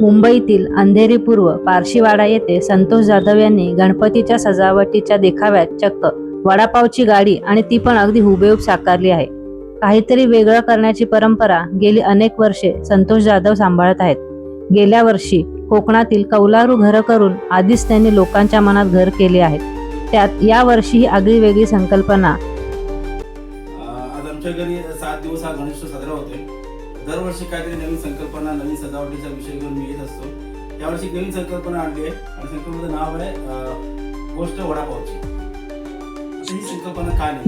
मुंबईतील अंधेरी पूर्व पारशीवाडा येथे संतोष जाधव यांनी गणपतीच्या सजावटीच्या देखाव्यात चक्क वडापावची गाडी आणि ती पण अगदी हुबेहूब साकारली आहे. काहीतरी वेगळं करण्याची परंपरा गेली अनेक वर्षे संतोष जाधव सांभाळत आहेत. गेल्या वर्षी कोकणातील कौलारू घरं करून आधीच त्यांनी लोकांच्या मनात घर केले आहेत. त्यात या वर्षी ही आगळी वेगळी संकल्पना. आज आमच्या घरी सात दिवस हा गणेश साजरा होतोय. दरवर्षी काहीतरी नवीन संकल्पना नवीन सजावटीचा विषय घेऊन मी येत असतो. यावर्षी नवीन संकल्पना आणली आहे आणि संकल्पनेचं नाव आहे गोष्ट वडापावची.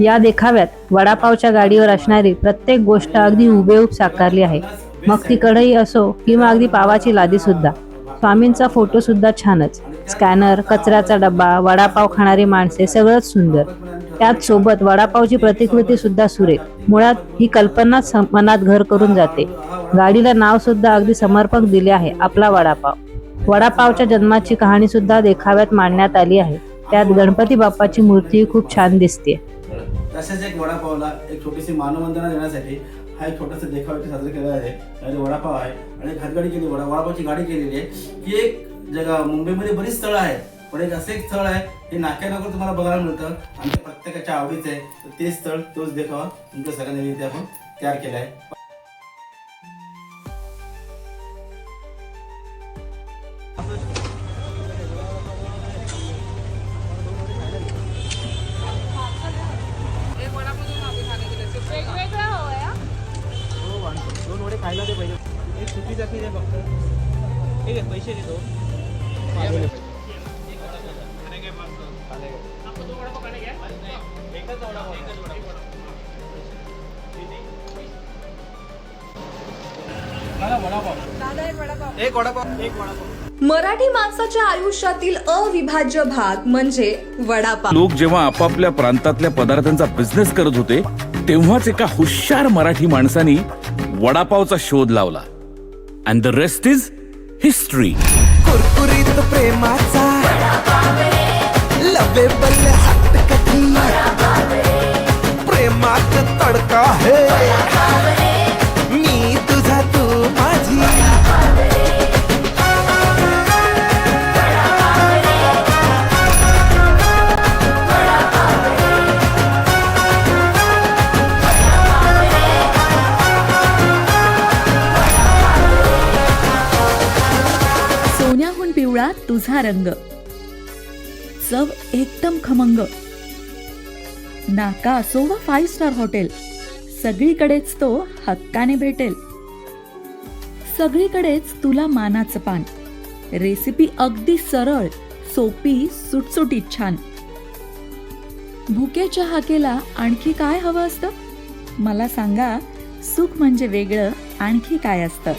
या देखाव्यात वडापावच्या गाडीवर असणारी प्रत्येक गोष्ट अगदी हुबेहूब साकारली आहे. मग ती कढई असो किंवा अगदी पावाची लादी सुद्धा. स्वामींचा फोटो सुद्धा छानच. स्कॅनर कचऱ्याचा डब्बा वडापाव खाणारी माणसे सगळंच सुंदर. त्यात सोबत वडापावची प्रतिकृती सुद्धा सुरेख मुळात ही कल्पना मनात घर करून जाते. गाडीला नाव सुद्धा अगदी समर्पक दिले आहे आपला वडापाव. वडापावच्या जन्माची कहाणी सुद्धा देखाव्यात मांडण्यात आली आहे. त्यात गणपती बाप्पाची मूर्ती खूप छान दिसते तसेच एक वडापावला एक छोटीशी मानवंदना देण्यासाठी हा एक छोटासा देखाव इथे साजरा केला आहे. आणि वडापाव आहे आणि एक हातगाडी केली वडा वडापावची गाडी केलेली आहे की एक जगा मुंबईमध्ये बरीच स्थळं आहेत. पण एक असं एक स्थळ आहे हे नाक्यानगर तुम्हाला बघायला मिळतं. आणि ते प्रत्येकाच्या आवडीचं आहे. तर ते स्थळ तोच देखावा. तुमच्या सगळ्यांनी इथे आपण तयार केला आहे. हा? खायला दे पहिले. एक सुकी चटणी दे फक्त. ठीक आहे पैसे देतो एक वडापाव एक वडापाव. मराठी माणसाच्या आयुष्यातील अविभाज्य भाग म्हणजे वडापाव. लोक जेव्हा आपापल्या प्रांतातल्या पदार्थांचा बिझनेस करत होते तेव्हाच एका हुशार मराठी माणसानी वडापावचा शोध लावला. And the rest is history कुरकुरीत प्रेमाचा. लवेबल हट कधी? प्रेमात तडका है। मी तुझा तू माझी। सोन्याहून पिवळा तुझा रंग. चव एकदम खमंग. नाका असो वा फाईव्ह स्टार हॉटेल सगळीकडेच तो हक्काने भेटेल. सगळीकडेच तुला मानाचं पान. रेसिपी अगदी सरळ सोपी सुटसुटीत छान. भुकेच्या हाकेला आणखी काय हवं असतं? मला सांगा सुख म्हणजे वेगळं आणखी काय असतं?